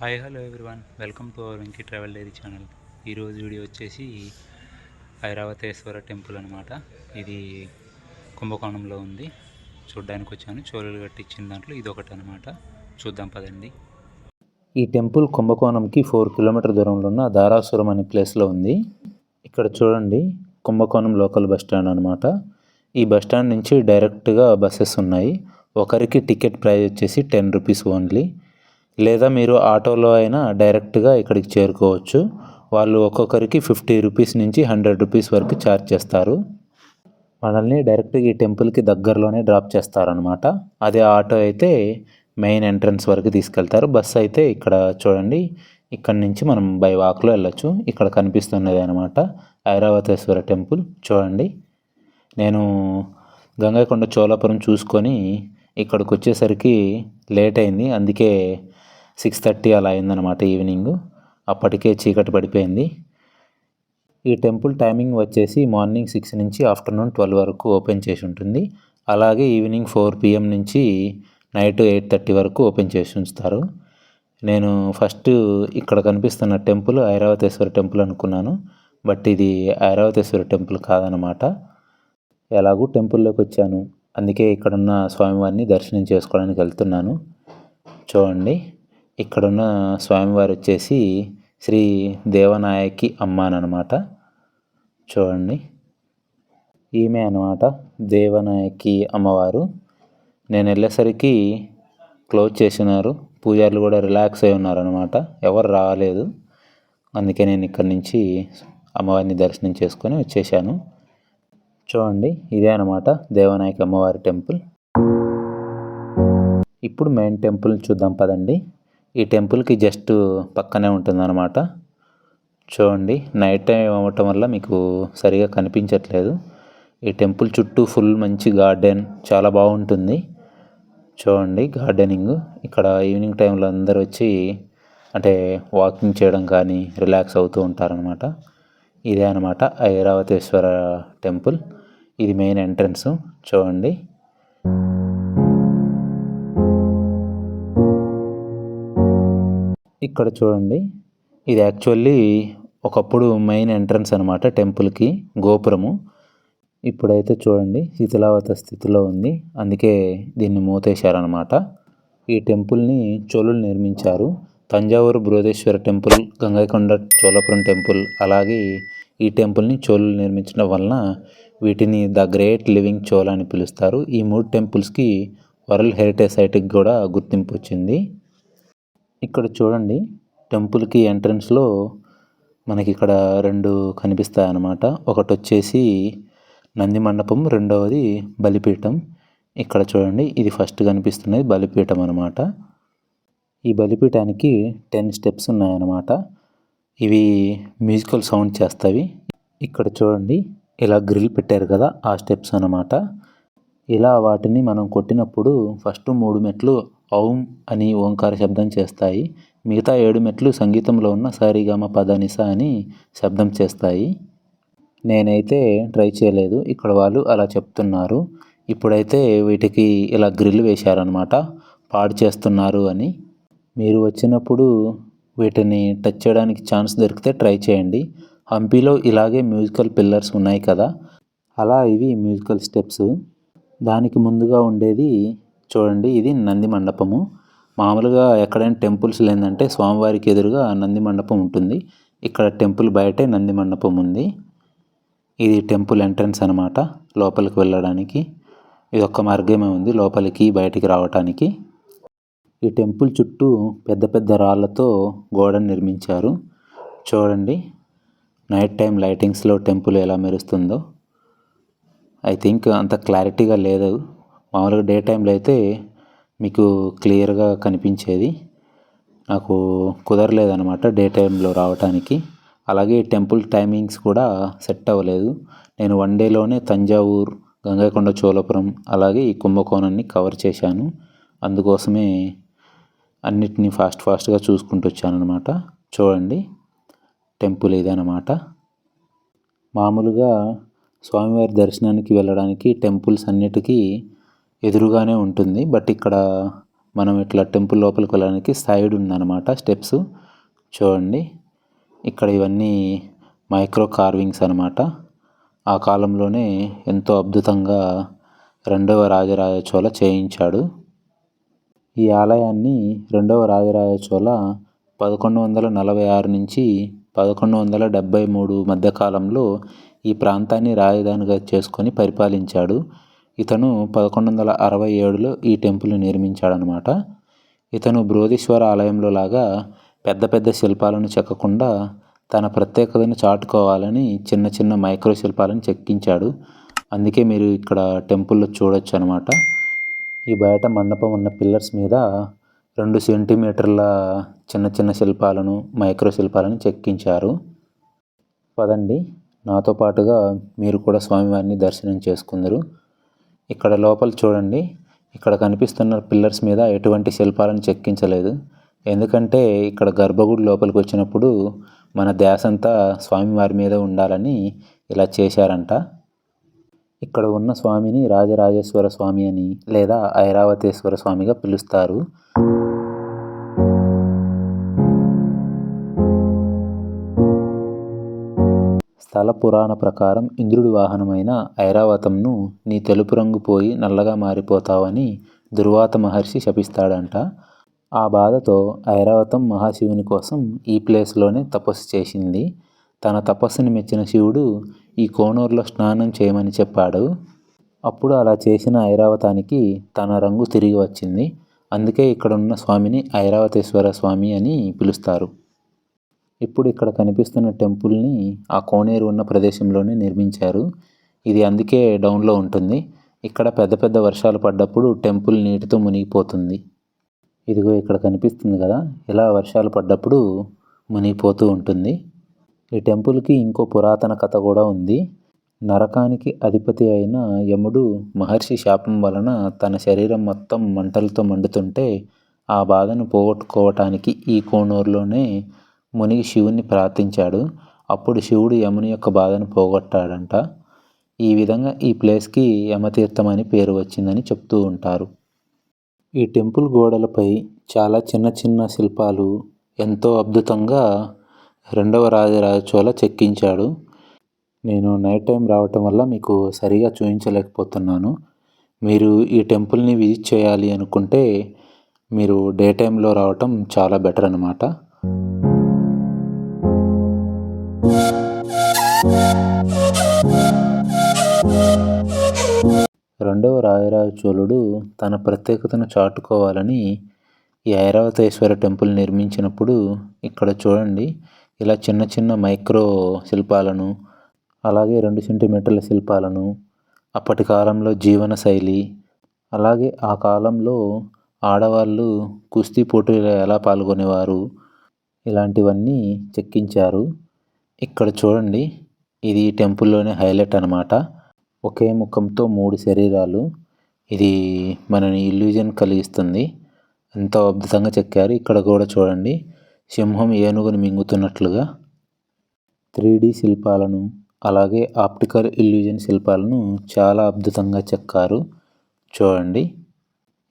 Hi hello everyone. Welcome to our Venky travel diary channel. ఈరోజు video వచ్చేసి Airavatesvara temple అనమాట ఇది కుంభకోణంలో ఉంది. చూడ్డానికి వచ్చాను. చోళులు కట్టించిన దాంట్లో ఇది ఒకటి అనమాట చూద్దాం పదండి. ఈ టెంపుల్ కుంభకోణంకి ఫోర్ కిలోమీటర్ దూరంలో ఉన్న దారాసురం అనే ప్లేస్లో ఉంది. ఇక్కడ చూడండి కుంభకోణం లోకల్ బస్ స్టాండ్ అనమాట ఈ బస్ స్టాండ్ నుంచి డైరెక్ట్గా బస్సెస్ ఉన్నాయి. ఒకరికి టికెట్ ప్రైస్ వచ్చేసి టెన్ రూపీస్ ఓన్లీ. లేదా మీరు ఆటోలో అయినా డైరెక్ట్గా ఇక్కడికి చేరుకోవచ్చు. వాళ్ళు ఒక్కొక్కరికి ఫిఫ్టీ రూపీస్ నుంచి హండ్రెడ్ రూపీస్ వరకు ఛార్జ్ చేస్తారు. మనల్ని డైరెక్ట్గా ఈ టెంపుల్కి దగ్గరలోనే డ్రాప్ చేస్తారనమాట అదే ఆటో అయితే మెయిన్ ఎంట్రన్స్ వరకు తీసుకెళ్తారు. బస్ అయితే ఇక్కడ చూడండి ఇక్కడ నుంచి మనం బై వాక్లో వెళ్ళొచ్చు. ఇక్కడ కనిపిస్తున్నది అనమాట ఐరావతేశ్వర టెంపుల్. చూడండి నేను గంగైకొండ చోళాపురం చూసుకొని ఇక్కడికి వచ్చేసరికి లేట్ అయింది. అందుకే సిక్స్ థర్టీ అలా అయిందనమాట ఈవినింగ్. అప్పటికే చీకటి పడిపోయింది. ఈ టెంపుల్ టైమింగ్ వచ్చేసి మార్నింగ్ సిక్స్ నుంచి ఆఫ్టర్నూన్ ట్వెల్వ్ వరకు ఓపెన్ చేసి ఉంటుంది. అలాగే ఈవినింగ్ ఫోర్ పిఎం నుంచి నైట్ ఎయిట్ థర్టీ వరకు ఓపెన్ చేసి ఉంచుతారు. నేను ఫస్ట్ ఇక్కడ కనిపిస్తున్న టెంపుల్ ఐరావతేశ్వర టెంపుల్ అనుకున్నాను. బట్ ఇది ఐరావతేశ్వర టెంపుల్ కాదనమాట ఎలాగూ టెంపుల్లోకి వచ్చాను. అందుకే ఇక్కడున్న స్వామివారిని దర్శనం చేసుకోవడానికి వెళ్తున్నాను. చూడండి. ఇక్కడున్న స్వామివారు వచ్చేసి శ్రీ దేవనాయకి అమ్మానమాట చూడండి. ఈమె అనమాట దేవనాయకి అమ్మవారు. నేను వెళ్ళేసరికి క్లోజ్ చేసినారు. పూజారులు కూడా రిలాక్స్ అయి ఉన్నారనమాట ఎవరు రాలేదు. అందుకే నేను ఇక్కడి నుంచి అమ్మవారిని దర్శనం చేసుకొని వచ్చేసాను చూడండి. ఇదే అనమాట దేవనాయక అమ్మవారి టెంపుల్. ఇప్పుడు మెయిన్ టెంపుల్ చూద్దాం పదండి. ఈ టెంపుల్కి జస్ట్ పక్కనే ఉంటుందన్నమాట. చూడండి నైట్ టైం అవ్వటం వల్ల మీకు సరిగా కనిపించట్లేదు. ఈ టెంపుల్ చుట్టూ ఫుల్ మంచి గార్డెన్ చాలా బాగుంటుంది. చూడండి గార్డెనింగ్. ఇక్కడ ఈవినింగ్ టైంలో అందరు వచ్చి అంటే వాకింగ్ చేయడం కానీ రిలాక్స్ అవుతూ ఉంటారనమాట ఇదే అనమాట ఐరావతేశ్వర టెంపుల్. ఇది మెయిన్ ఎంట్రన్స్. చూడండి. ఇక్కడ చూడండి. ఇది యాక్చువల్లీ ఒకప్పుడు మెయిన్ ఎంట్రన్స్ అనమాట టెంపుల్కి గోపురము. ఇప్పుడైతే చూడండి శిథిలావత స్థితిలో ఉంది. అందుకే దీన్ని మూతేశారనమాట ఈ టెంపుల్ని చోళులు నిర్మించారు. తంజావూరు బృహదేశ్వర టెంపుల్ గంగైకొండ చోళపురం టెంపుల్ అలాగే ఈ టెంపుల్ని చోళులు నిర్మించడం వలన వీటిని ద గ్రేట్ లివింగ్ చోళ అని పిలుస్తారు. ఈ మూడు టెంపుల్స్కి వరల్డ్ హెరిటేజ్ సైట్కి కూడా గుర్తింపు వచ్చింది. ఇక్కడ చూడండి టెంపుల్కి ఎంట్రన్స్లో మనకి ఇక్కడ రెండు కనిపిస్తాయి అన్నమాట ఒకటి వచ్చేసి నంది మండపం రెండవది బలిపీఠం. ఇక్కడ చూడండి ఇది ఫస్ట్ కనిపిస్తున్నది బలిపీఠం అనమాట ఈ బలిపీఠానికి టెన్ స్టెప్స్ ఉన్నాయన్నమాట. ఇవి మ్యూజికల్ సౌండ్ చేస్తాయి. ఇక్కడ చూడండి ఇలా గ్రిల్ పెట్టారు కదా ఆ స్టెప్స్ అన్నమాట. ఇలా వాటిని మనం కొట్టినప్పుడు ఫస్ట్ మూడు మెట్లు ఔం అని ఓంకార శబ్దం చేస్తాయి. మిగతా ఏడు మెట్లు సంగీతంలో ఉన్న సారీగామ పదనిస అని శబ్దం చేస్తాయి. నేనైతే ట్రై చేయలేదు. ఇక్కడ వాళ్ళు అలా చెప్తున్నారు. ఇప్పుడైతే వీటికి ఇలా గ్రిల్ వేశారనమాట పాడు చేస్తున్నారు అని. మీరు వచ్చినప్పుడు వీటిని టచ్ చేయడానికి ఛాన్స్ దొరికితే ట్రై చేయండి. హంపీలో ఇలాగే మ్యూజికల్ పిల్లర్స్ ఉన్నాయి కదా. అలా ఇవి మ్యూజికల్ స్టెప్స్. దానికి ముందుగా ఉండేది చూడండి ఇది నంది మండపము. మామూలుగా ఎక్కడైనా టెంపుల్స్ లేదంటే స్వామివారికి ఎదురుగా నంది మండపం ఉంటుంది. ఇక్కడ టెంపుల్ బయటే నంది మండపం ఉంది. ఇది టెంపుల్ ఎంట్రన్స్ అనమాట లోపలికి వెళ్ళడానికి. ఇది ఒక్క మార్గమే ఉంది లోపలికి బయటికి రావటానికి. ఈ టెంపుల్ చుట్టూ పెద్ద పెద్ద రాళ్ళతో గోడను నిర్మించారు. చూడండి నైట్ టైం లైటింగ్స్లో టెంపుల్ ఎలా మెరుస్తుందో. ఐ థింక్ అంత క్లారిటీగా లేదు. మామూలుగా డే టైంలో అయితే మీకు క్లియర్గా కనిపించేది. నాకు కుదరలేదనమాట డే టైంలో రావటానికి. అలాగే టెంపుల్ టైమింగ్స్ కూడా సెట్ అవ్వలేదు. నేను వన్ డేలోనే తంజావూర్ గంగైకొండ చోళపురం అలాగే ఈ కుంభకోణాన్ని కవర్ చేశాను. అందుకోసమే అన్నిటినీ ఫాస్ట్ ఫాస్ట్గా చూసుకుంటూ వచ్చానమాట చూడండి టెంపుల్ ఇదనమాట మామూలుగా స్వామివారి దర్శనానికి వెళ్ళడానికి టెంపుల్స్ అన్నిటికీ ఎదురుగానే ఉంటుంది. బట్ ఇక్కడ మనం ఇట్లా టెంపుల్ లోపలికి వెళ్ళడానికి సైడ్ ఉందన్నమాట స్టెప్స్. చూడండి. ఇక్కడ ఇవన్నీ మైక్రో కార్వింగ్స్ అనమాట ఆ కాలంలోనే ఎంతో అద్భుతంగా రెండవ రాజరాజ చోళ చేయించాడు. ఈ ఆలయాన్ని రెండవ రాజరాజ చోళ పదకొండు వందల నలభై ఆరు నుంచి పదకొండు వందల డెబ్భై మూడు మధ్యకాలంలో ఈ ప్రాంతాన్ని రాజధానిగా చేసుకొని పరిపాలించాడు. ఇతను పదకొండు వందల అరవై ఏడులో ఈ టెంపుల్ నిర్మించాడనమాట. ఇతను బృహదీశ్వర ఆలయంలో లాగా పెద్ద పెద్ద శిల్పాలను చెక్కకుండా తన ప్రత్యేకతను చాటుకోవాలని చిన్న చిన్న మైక్రో శిల్పాలను చెక్కించాడు. అందుకే మీరు ఇక్కడ టెంపుల్లో చూడొచ్చు అనమాట ఈ బయట మండపం ఉన్న పిల్లర్స్ మీద రెండు సెంటీమీటర్ల చిన్న చిన్న శిల్పాలను మైక్రో శిల్పాలను చెక్కించారు. పదండి. నాతో పాటుగా మీరు కూడా స్వామివారిని దర్శనం చేసుకుందరు. ఇక్కడ లోపల చూడండి. ఇక్కడ కనిపిస్తున్న పిల్లర్స్ మీద ఎటువంటి శిల్పాలను చెక్కించలేదు. ఎందుకంటే ఇక్కడ గర్భగుడి లోపలికి వచ్చినప్పుడు మన ధ్యాస అంతా స్వామివారి మీద ఉండాలని ఇలా చేశారంట. ఇక్కడ ఉన్న స్వామిని రాజరాజేశ్వర స్వామి అని లేదా ఐరావతేశ్వర స్వామిగా పిలుస్తారు. స్థల పురాణ ప్రకారం ఇంద్రుడి వాహనమైన ఐరావతంను నీ తెలుపు రంగు పోయి నల్లగా మారిపోతావని దుర్వాత మహర్షి శపిస్తాడంట. ఆ బాధతో ఐరావతం మహాశివుని కోసం ఈ ప్లేస్లోనే తపస్సు చేసింది. తన తపస్సుని మెచ్చిన శివుడు ఈ కోనూరులో స్నానం చేయమని చెప్పాడు. అప్పుడు అలా చేసిన ఐరావతానికి తన రంగు తిరిగి వచ్చింది. అందుకే ఇక్కడ ఉన్న స్వామిని ఐరావతేశ్వర స్వామి అని పిలుస్తారు. ఇప్పుడు ఇక్కడ కనిపిస్తున్న టెంపుల్ని ఆ కోనేరు ఉన్న ప్రదేశంలోనే నిర్మించారు. ఇది అందుకే డౌన్లో ఉంటుంది. ఇక్కడ పెద్ద పెద్ద వర్షాలు పడ్డప్పుడు టెంపుల్ నీటితో మునిగిపోతుంది. ఇదిగో ఇక్కడ కనిపిస్తుంది కదా. ఇలా వర్షాలు పడ్డప్పుడు మునిగిపోతూ ఉంటుంది. ఈ టెంపుల్కి ఇంకో పురాతన కథ కూడా ఉంది. నరకానికి అధిపతి అయిన యముడు మహర్షి శాపం వలన తన శరీరం మొత్తం మంటలతో మండుతుంటే ఆ బాధను పోగొట్టుకోవటానికి ఈ కోనూరులోనే మునిగి శివుణ్ణి ప్రార్థించాడు. అప్పుడు శివుడు యముని యొక్క బాధను పోగొట్టాడంట. ఈ విధంగా ఈ ప్లేస్కి యమతీర్థం అని పేరు వచ్చిందని చెప్తూ ఉంటారు. ఈ టెంపుల్ గోడలపై చాలా చిన్న చిన్న శిల్పాలు ఎంతో అద్భుతంగా రెండవ రాజరాజ చోళ చెక్కించాడు. నేను నైట్ టైం రావటం వల్ల మీకు సరిగా చూపించలేకపోతున్నాను మీరు ఈ టెంపుల్ని విజిట్ చేయాలి అనుకుంటే మీరు డే టైంలో రావటం చాలా బెటర్ అనమాట రెండవ రాయరాజ చోళుడు తన ప్రత్యేకతను చాటుకోవాలని ఈ ఐరావతేశ్వర టెంపుల్ నిర్మించినప్పుడు ఇక్కడ చూడండి ఇలా చిన్న చిన్న మైక్రో శిల్పాలను అలాగే రెండు సెంటీమీటర్ల శిల్పాలను అప్పటి కాలంలో జీవన శైలి అలాగే ఆ కాలంలో ఆడవాళ్ళు కుస్తీ పోటీలో ఎలా పాల్గొనేవారు ఇలాంటివన్నీ చెక్కించారు. ఇక్కడ చూడండి ఇది టెంపుల్లోనే హైలైట్ అనమాట ఒకే ముఖంతో మూడు శరీరాలు. ఇది మనని ఇల్యూజన్ కలిగిస్తుంది. ఎంతో అద్భుతంగా చెక్కారు. ఇక్కడ కూడా చూడండి. సింహం ఏనుగుని మింగుతున్నట్లుగా. త్రీ డి శిల్పాలను అలాగే ఆప్టికల్ ఇల్యూజన్ శిల్పాలను చాలా అద్భుతంగా చెక్కారు. చూడండి.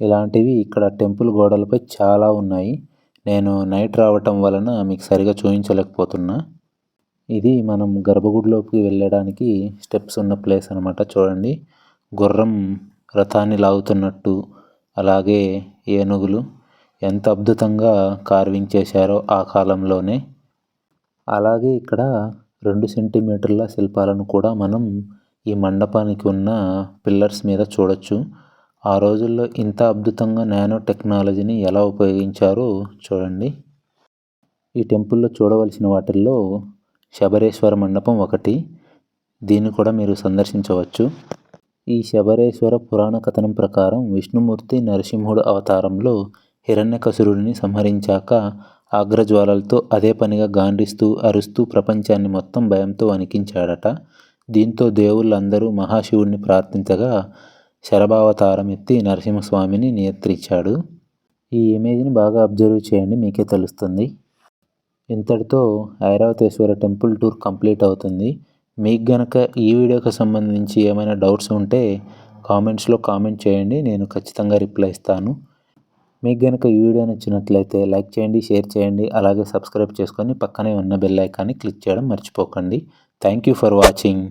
ఇలాంటివి ఇక్కడ టెంపుల్ గోడలపై చాలా ఉన్నాయి. నేను నైట్ రావటం వలన మీకు సరిగా చూపించలేకపోతున్నా ఇది మనం గర్భగుడిలోకి వెళ్ళడానికి స్టెప్స్ ఉన్న ప్లేస్ అనమాట చూడండి. గుర్రం రథాన్ని లాగుతున్నట్టు అలాగే ఏనుగులు ఎంత అద్భుతంగా కార్వింగ్ చేశారో ఆ కాలంలోనే. అలాగే ఇక్కడ రెండు సెంటీమీటర్ల శిల్పాలను కూడా మనం ఈ మండపానికి ఉన్న పిల్లర్స్ మీద చూడొచ్చు. ఆ రోజుల్లో ఇంత అద్భుతంగా నానో టెక్నాలజీని ఎలా ఉపయోగించారో చూడండి. ఈ టెంపుల్లో చూడవలసిన వాటిల్లో శబరేశ్వర మండపం ఒకటి. దీన్ని కూడా మీరు సందర్శించవచ్చు. ఈ శబరేశ్వర పురాణ కథనం ప్రకారం విష్ణుమూర్తి నరసింహుడు అవతారంలో హిరణ్యకసురుడిని సంహరించాక ఆగ్రజ్వాలలతో అదే పనిగా గాండిస్తూ అరుస్తూ ప్రపంచాన్ని మొత్తం భయంతో వణికించాడట. దీంతో దేవుళ్ళందరూ మహాశివుడిని ప్రార్థించగా శరభావతారం ఎత్తి నరసింహస్వామిని నియంత్రించాడు. ఈ ఇమేజ్ని బాగా అబ్జర్వ్ చేయండి మీకే తెలుస్తుంది. ఇంతటితో ఐరావతేశ్వర టెంపుల్ టూర్ కంప్లీట్ అవుతుంది. మీకు గనక ఈ వీడియోకి సంబంధించి ఏమైనా డౌట్స్ ఉంటే కామెంట్స్లో కామెంట్ చేయండి నేను ఖచ్చితంగా రిప్లై ఇస్తాను. మీకు గనక ఈ వీడియో నచ్చినట్లయితే లైక్ చేయండి షేర్ చేయండి అలాగే సబ్స్క్రైబ్ చేసుకొని పక్కనే ఉన్న బెల్ ఐకాన్ని క్లిక్ చేయడం మర్చిపోకండి. Thank you for watching.